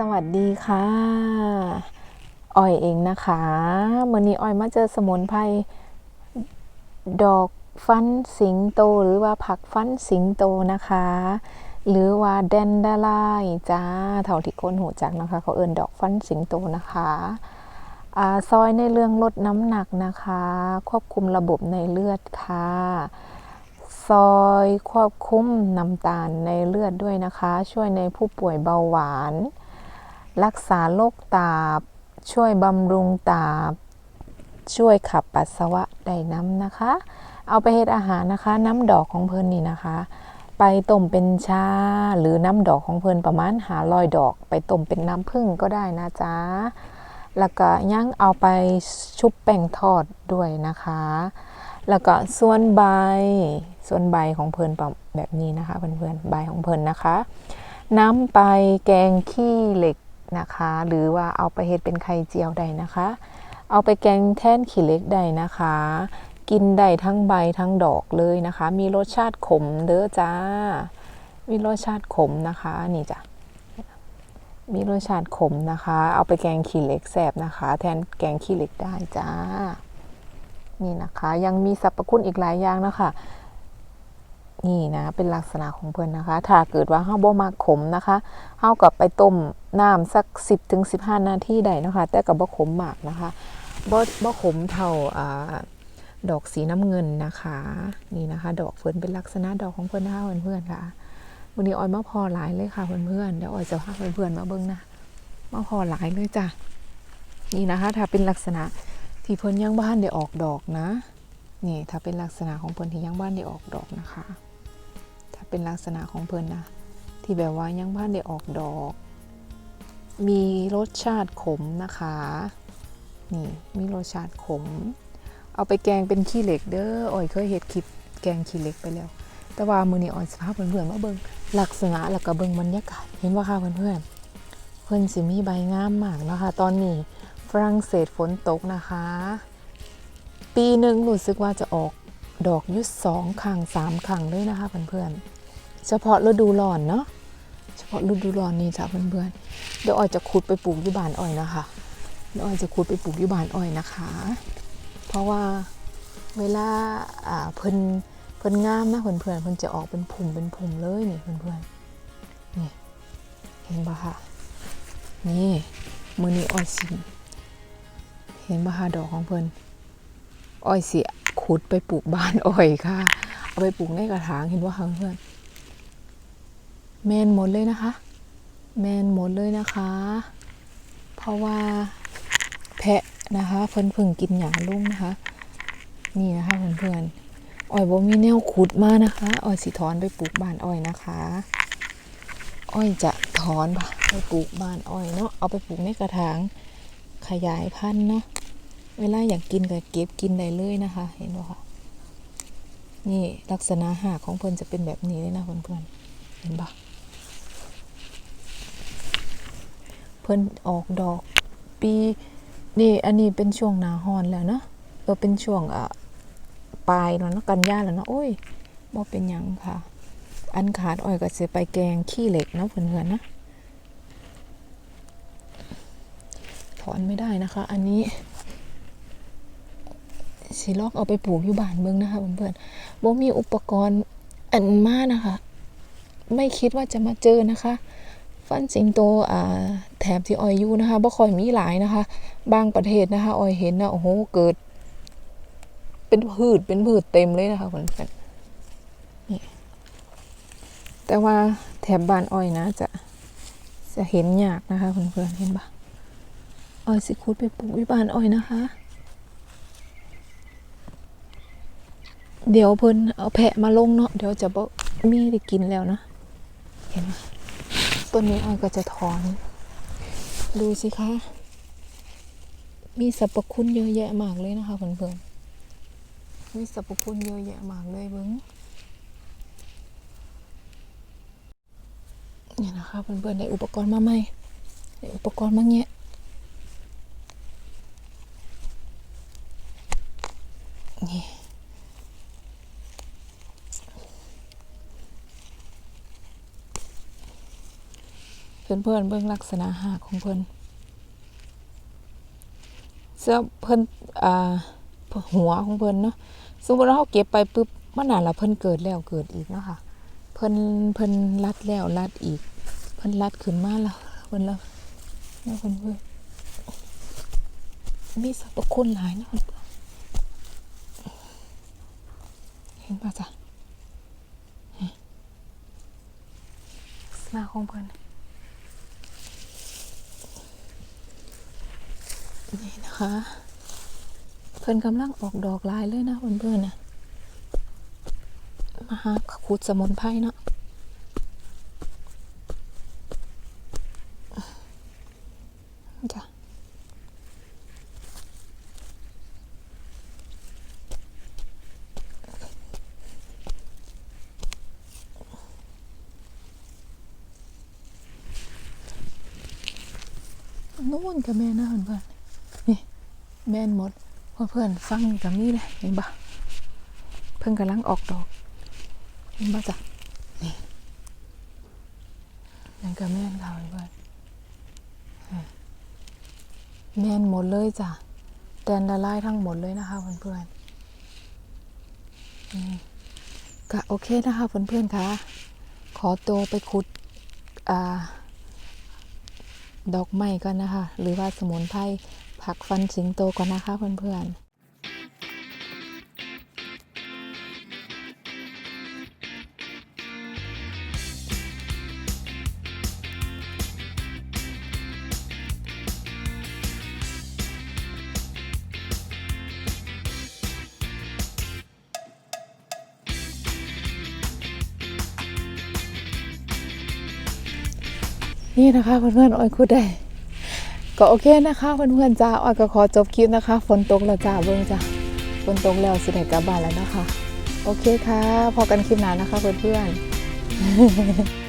สวัสดีค่ะอ้อยเองนะคะมื่อนี้อ้อยมาเจอสมุนไพรดอกฟันสิงโตหรือว่าผักฟันสิงโตนะคะ หรือว่าแดนดาไลายจ้าเท่าที่คนหูจักนะคะ เขาเอิ้นดอกฟันสิงโตนะคะอาซอยในเรื่องลดน้ำหนักนะคะ ควบคุมระบบในเลือดค่ะซอยควบคุมน้ำตาลในเลือดด้วยนะคะ ช่วยในผู้ป่วยเบาหวาน รักษาโรคตาบ ช่วยบำรุงตาบ ช่วยขับปัสสาวะได้น้ำนะคะ เอาไปเฮ็ดอาหารนะคะ น้ำดอกของเพิ่นนี่นะคะ ไปต้มเป็นชาหรือน้ำดอกของเพิ่นประมาณหาลอยดอก ไปต้มเป็นน้ำผึ้งก็ได้นะจ๊ะแล้วก็ย่างเอาไปชุบแป้งทอดด้วยนะคะ แล้วก็ส่วนใบ ส่วนใบของเพลินแบบนี้นะคะเพื่อนๆ ใบของเพลินนะคะ น้ำไปแกงขี้เหล็ก นะคะ หรือว่าเอาไปเฮ็ดเป็นไข่เจียวได้นะคะ เอาไปแกงแท่นขี้เล็กได้นะคะ กินได้ทั้งใบทั้งดอกเลยนะคะ มีรสชาติขมเด้อจ้า มีรสชาติขมนะคะนี่จ้ะมีรสชาติขมนะคะ เอาไปแกงขี้เหล็กแสบนะคะ แทนแกงขี้เหล็กได้จ้า นี่นะคะ ยังมีสรรพคุณอีกหลายอย่างนะคะ นี่นะเป็นลักษณะของเพิ่อนนะคะ ถ้าเกิดว่าเฮาบ่มักขมนะคะเฮากับไปต้มน้ำสัก 10ถึง15 นาทีได้นะคะ แต่ก็บ่ขมมากนะคะบ่บ่ขมเท่าอ่าดอกสีน้ำเงินนะคะ นี่นะคะ ดอกเพิ่อนเป็นลักษณะดอกของเพิ่อนนะคะเพื่อนๆค่ะวันนี้ออยมาพอหลายเลยค่ะเพื่อนๆเดี๋ยวออยจะพาเพื่อนๆมาเบิ่งนะมาพอหลายเลยจ้ะนี่นะคะ ถ้าเป็นลักษณะที่เพิ่อนยังบ้านได้ออกดอกนะนี่ถ้าเป็นลักษณะของเพิ่อนที่ยังบ้านได้ออกดอกนะคะ ถ้าเป็นลักษณะของเพิ่นนะ ที่แบบว่ายังบ้านได้ออกดอก มีรสชาติขมนะคะ นี่มีรสชาติขม เอาไปแกงเป็นขี้เหล็กเด้ออ่อยเคยเห็ดคลิปแกงขี้เหล็กไปแล้ว แต่ว่ามือนี้อ่อยสภาพเพื่อนๆมาเบิงลักษณะแล้วก็เบิงบรรยากาศเห็นว่าค่ะเพื่อนๆเพื่อนสิมีใบงามมากนะคะตอนนี้ฝรั่งเศสฝนตกนะคะ ปีหนึ่งรู้สึกว่าจะออก ดอกยุดสองครั้งสามครั้งเลยนะคะเพื่อนๆเฉพาะฤดูร้อนเนาะเฉพาะฤดูร้อนนี่จ้ะเพื่อนๆเดี๋ยวอ้อยจะขุดไปปลูกที่บานอ้อยนะคะเดี๋ยวอ้อยจะขุดไปปลูกที่บานอ้อยนะคะ เพราะว่าเวลาอ่าเพิ่นเพิ่นงามนะเพื่อนๆเพิ่นจะออกเป็นผุ่มเป็นผุ่มเลยนี่เพื่อนๆนี่เห็นปะคะนี่มือนี้อ้อยสิเห็นปะคะดอกของเพิ่นอ้อยเสีย ขุดไปปลูกบ้านอ้อยค่ะ เอาไปปลูกในกระถางเห็นว่าคะเพื่อนแมนหมดเลยนะคะ แมนหมดเลยนะคะ เพราะว่าแพะนะคะเพิ่นพิ่งกินหญ้าลุ่งนะคะ นี่นะคะเพื่อนๆอ้อยบ่มีแนวขุดมานะคะอ้อยสิถอนไปปลูกบ้านอ้อยนะคะ อ้อยจะถอนไปปลูกบ้านอ้อยเนาะเอาไปปลูกในกระถางขยายพันธุ์เนาะ เวลาอยากกินก็เก็บกินได้เลยนะคะ เห็นไหมคะนี่ลักษณะหากของเพิ่นจะเป็นแบบนี้เลยนะเพื่อนๆเห็นปะเพิ่นออกดอกปีนี่อันนี้เป็นช่วงหนาฮอนแล้วเนาะเออเป็นช่วงอะปลายแล้วเนาะกันยาแล้วเนาะโอ้ยบ่เป็นยังค่ะ อันขาดอ้อยก็จะไปแกงขี้เหล็กเนาะเพื่อนๆนะถอนไม่ได้นะคะ อันนี้ สิลอกเอาไปปลูกอยู่บ้านเมืองนะคะเพื่อนๆบ่มีอุปกรณ์อันมากนะคะ ไม่คิดว่าจะมาเจอนะคะ ฟันสิงโตอ่าแถบที่ออยอยู่นะคะบ่ค่อยมีหลายนะคะ บางประเทศนะคะออยเห็นนะโอ้โหเกิด เป็นพืชเป็นพืชเต็มเลยนะคะเพื่อนๆนี่แต่ว่าแถบบ้านออยนะจะจะเห็นยากนะคะเพื่อนๆเห็นปะออยสิคุดไปปลูกอยู่บ้านออยนะคะ เดี๋ยวเพิ่นเอาแพะมาลงเนาะเดี๋ยวจะบ่มีได้กินแล้วนะ เห็นไหมต้นนี้อ้อยก็จะถอน ดูสิคะ มีสรรพคุณเยอะแยะมากเลยนะคะเพื่อนๆมีสรรพคุณเยอะแยะมากเลยเบิ้งเนี่ยนะคะเพื่อนๆได้อุปกรณ์มาใหม่ได้อุปกรณ์มาเงี้ย เพื่อนเพื่อนเบิ่งลักษณะหากของเพิ่อนเสื้อเพิ่นอ่าหัวของเพิ่อนเนาะสมมติว่าเราเก็บไปปุ๊บมันน่าละเพิ่นเกิดแล้วเกิดอีกเนาะค่ะ เพิ่นเพิ่นรัดแล้วรัดอีก เพิ่นรัดขึ้นมาแล้วเพิ่นแล้วนะเพิ่นเพิ่นมีสรรพคุณหลายนะเพิ่นเห็นป่ะจ๊ะลักษณะของเพิ่อน นี่นะคะ เพิ่นกำลังออกดอกลายเลยนะเพิ่นเนน่ะมาหาขุดสมุนไพรเนาะจ้ะนู่นกับแม่นะเพื่อนเพื่อ นี่แม่นหมดเพื่อนฟังกับนี่เลยเห็นปะเพิ่งกำลังออกดอกเห็นปะจ้ะนี่นั่นกับแม่นค่ะเพื่อนแมนหมดเลยจ้ะแดนดาไลายทั้งหมดเลยนะคะเพื่อนๆอืมก็โอเคนะคะเพื่อนๆค่ะขอตัวไปขุดอ่าดอกไม้ก่อนนะคะ หรือว่าสมุนไพร ผักฟันสิงโตก่อนนะคะเพื่อนๆนี่นะคะเพื่อนๆอ้อยคุดได้ ก็โอเคนะคะเพื่อนๆจ้าอ้อยก็ขอจบคลิปนะคะ ฝนตกแล้วจ้าเบิ่งจ้าฝนตกแล้วสิได้กลับบ้านแล้วนะคะ โอเคค่ะ พอกันคลิปหน้านะคะเพื่อนๆ